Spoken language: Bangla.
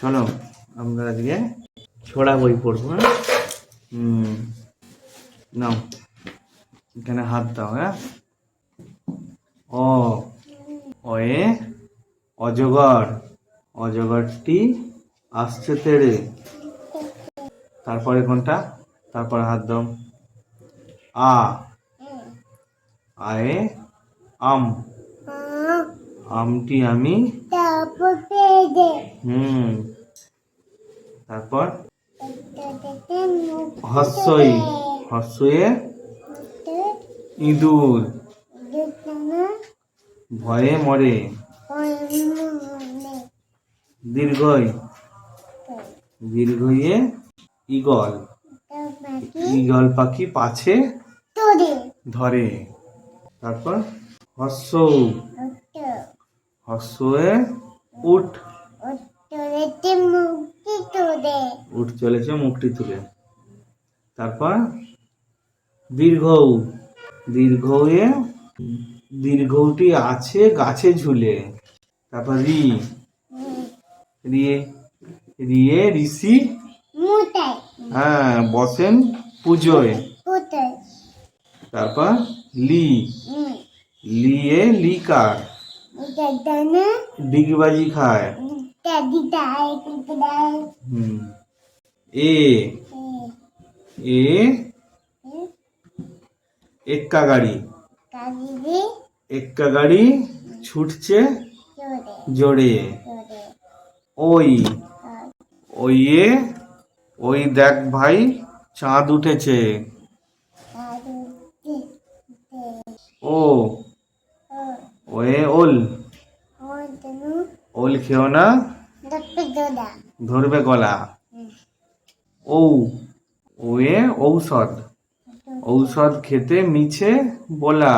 চলো আমরা আজকে ছোড়া বই পড়ব হ্যাঁ? হুম। নাও এখানে হাত দাও হ্যাঁ? ও অয়ে অজগর অজগরটি আসছে তেড়ে। তারপরে কোনটা? তারপরে হাত দাও। আ আয়ে আম। আমটি আমি হুম তারপর? হস্যই হস্যয়ে ইঁদুর। ভয়ে মরে। দীর্ঘই। দীর্ঘইয়ে ইগল ইগল পাখি পাছে ধরে। তারপর? হস্য ওটো হস্যয়ে উঠ। উঠ চলেছে মুখটি তুলে। তারপর দীর্ঘ দীর্ঘয়ে দীর্ঘটি আছে গাছে ঝুলে। তারপর রি। রিয়ে রিয়ে ঋষি হ্যাঁ বসেন পুজোয়। তারপর লি। লিয়ে লিকার ডিগবাজি খায়। এ। এ। এক্কা গাড়ি। এক্কা গাড়ি ছুটছে জোরে। ওই। ওইয়ে। ওই দেখ ভাই, চাঁদ উঠেছে। ও। ওয়ে ওল। ওল খেও না? ধরবে গলা। ঔ। ওয়ে ঔষধ। ঔষধ খেতে মিছে বলা।